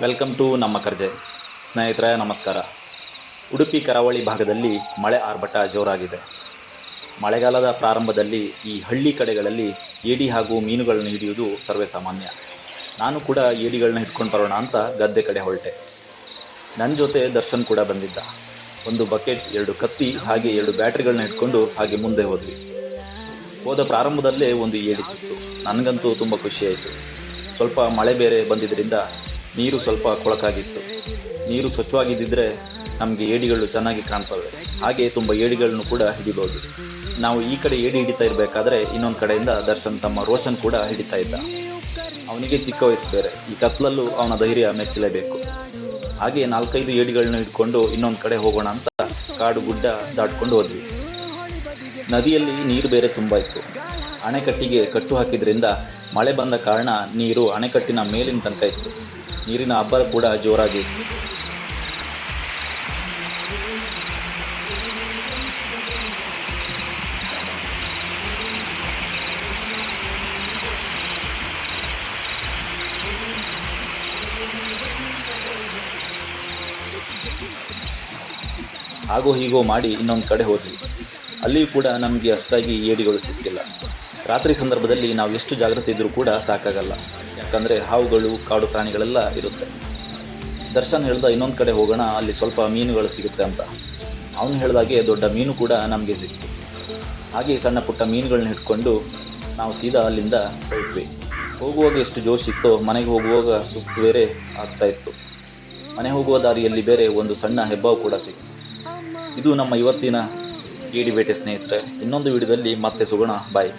Welcome to ನಮ್ಮ ಕರ್ಜೆ. ಸ್ನೇಹಿತರೆ, ನಮಸ್ಕಾರ. ಉಡುಪಿ ಕರಾವಳಿ ಭಾಗದಲ್ಲಿ ಮಳೆ ಆರ್ಭಟ ಜೋರಾಗಿದೆ. ಮಳೆಗಾಲದ ಪ್ರಾರಂಭದಲ್ಲಿ ಈ ಹಳ್ಳಿ ಕಡೆಗಳಲ್ಲಿ ಏಡಿ ಹಾಗೂ ಮೀನುಗಳನ್ನು ಹಿಡಿಯುವುದು ಸರ್ವೇ ಸಾಮಾನ್ಯ ನಾನು ಕೂಡ ಏಡಿಗಳನ್ನ ಹಿಡ್ಕೊಂಡು ಬರೋಣ ಅಂತ ಗದ್ದೆ ಕಡೆ ಹೊರಟೆ. ನನ್ನ ಜೊತೆ ದರ್ಶನ್ ಕೂಡ ಬಂದಿದ್ದ. ಒಂದು ಬಕೆಟ್, ಎರಡು ಕತ್ತಿ, ಹಾಗೆ ಎರಡು ಬ್ಯಾಟ್ರಿಗಳನ್ನ ಹಿಡ್ಕೊಂಡು ಹಾಗೆ ಮುಂದೆ ಹೋದ್ವಿ. ಹೋದ ಪ್ರಾರಂಭದಲ್ಲೇ ಒಂದು ಏಡಿ ಸಿಕ್ತು. ನನಗಂತೂ ತುಂಬ ಖುಷಿಯಾಯಿತು ಸ್ವಲ್ಪ ಮಳೆ ಬೇರೆ ಬಂದಿದ್ದರಿಂದ ನೀರು ಸ್ವಲ್ಪ ಕೊಳಕಾಗಿತ್ತು. ನೀರು ಸ್ವಚ್ಛವಾಗಿದ್ದಿದ್ರೆ ನಮಗೆ ಏಡಿಗಳು ಚೆನ್ನಾಗಿ ಕಾಣ್ತವೆ. ಹಾಗೆ ತುಂಬ ಏಡಿಗಳನ್ನು ಕೂಡ ಹಿಡಿಬೋದು. ನಾವು ಈ ಕಡೆ ಏಡಿ ಹಿಡಿತಾ ಇರಬೇಕಾದ್ರೆ ಇನ್ನೊಂದು ಕಡೆಯಿಂದ ದರ್ಶನ್ ತಮ್ಮ ರೋಷನ್ ಕೂಡ ಹಿಡಿತಾ ಇದ್ದ. ಅವನಿಗೆ ಚಿಕ್ಕ ವಯಸ್ಸು ಬೇರೆ. ಈ ಕತ್ಲಲ್ಲೂ ಅವನ ಧೈರ್ಯ ಮೆಚ್ಚಲೇಬೇಕು. ಹಾಗೆ ನಾಲ್ಕೈದು ಏಡಿಗಳನ್ನ ಹಿಡ್ಕೊಂಡು ಇನ್ನೊಂದು ಕಡೆ ಹೋಗೋಣ ಅಂತ ಕಾಡು ಗುಡ್ಡ ದಾಟ್ಕೊಂಡು ಹೋದ್ವಿ. ನದಿಯಲ್ಲಿ ನೀರು ಬೇರೆ ತುಂಬ ಇತ್ತು. ಅಣೆಕಟ್ಟಿಗೆ ಕಟ್ಟು ಹಾಕಿದ್ರಿಂದ ಮಳೆ ಬಂದ ಕಾರಣ ನೀರು ಅಣೆಕಟ್ಟಿನ ಮೇಲಿನ ತನಕ ಇತ್ತು. ನೀರಿನ ಅಬ್ಬರ ಕೂಡ ಜೋರಾಗಿ. ಇತ್ತು ಹಾಗೋ ಹೀಗೋ ಮಾಡಿ ಇನ್ನೊಂದು ಕಡೆ ಹೋದ್ವಿ. ಅಲ್ಲಿಯೂ ಕೂಡ ನಮಗೆ ಅಷ್ಟಾಗಿ ಏಡಿಗಳು ಸಿಕ್ಕಿಲ್ಲ. ರಾತ್ರಿ ಸಂದರ್ಭದಲ್ಲಿ ನಾವು ಎಷ್ಟು ಜಾಗ್ರತೆ ಇದ್ದರೂ ಕೂಡ ಸಾಕಾಗಲ್ಲ. ಯಾಕಂದರೆ ಹಾವುಗಳು, ಕಾಡು ಪ್ರಾಣಿಗಳೆಲ್ಲ ಇರುತ್ತೆ. ದರ್ಶನ್ ಹೇಳ್ದ ಇನ್ನೊಂದು ಕಡೆ ಹೋಗೋಣ, ಅಲ್ಲಿ ಸ್ವಲ್ಪ ಮೀನುಗಳು ಸಿಗುತ್ತೆ ಅಂತ. ಅವನು ಹೇಳಿದಾಗೆ ದೊಡ್ಡ ಮೀನು ಕೂಡ ನಮಗೆ ಸಿಕ್ತು. ಹಾಗೆ ಸಣ್ಣ ಪುಟ್ಟ ಮೀನುಗಳನ್ನ ಹಿಡ್ಕೊಂಡು ನಾವು ಸೀದಾ ಅಲ್ಲಿಂದ ಹೊರಟ್ವಿ ಹೋಗುವಾಗ ಎಷ್ಟು ಜೋಶ್ ಇತ್ತೋ ಮನೆಗೆ ಹೋಗುವಾಗ ಸುಸ್ತು ಬೇರೆ ಆಗ್ತಾ ಇತ್ತು. ಮನೆ ಹೋಗುವ ದಾರಿಯಲ್ಲಿ ಬೇರೆ ಒಂದು ಸಣ್ಣ ಹೆಬ್ಬಾವು ಕೂಡ ಸಿಕ್ತು. ಇದು ನಮ್ಮ ಇವತ್ತಿನ ಬೇಟೆ ಸ್ನೇಹಿತರೆ. ಇನ್ನೊಂದು ವಿಡಿಯೋದಲ್ಲಿ ಮತ್ತೆ ಸಿಗೋಣ. ಬಾಯ್.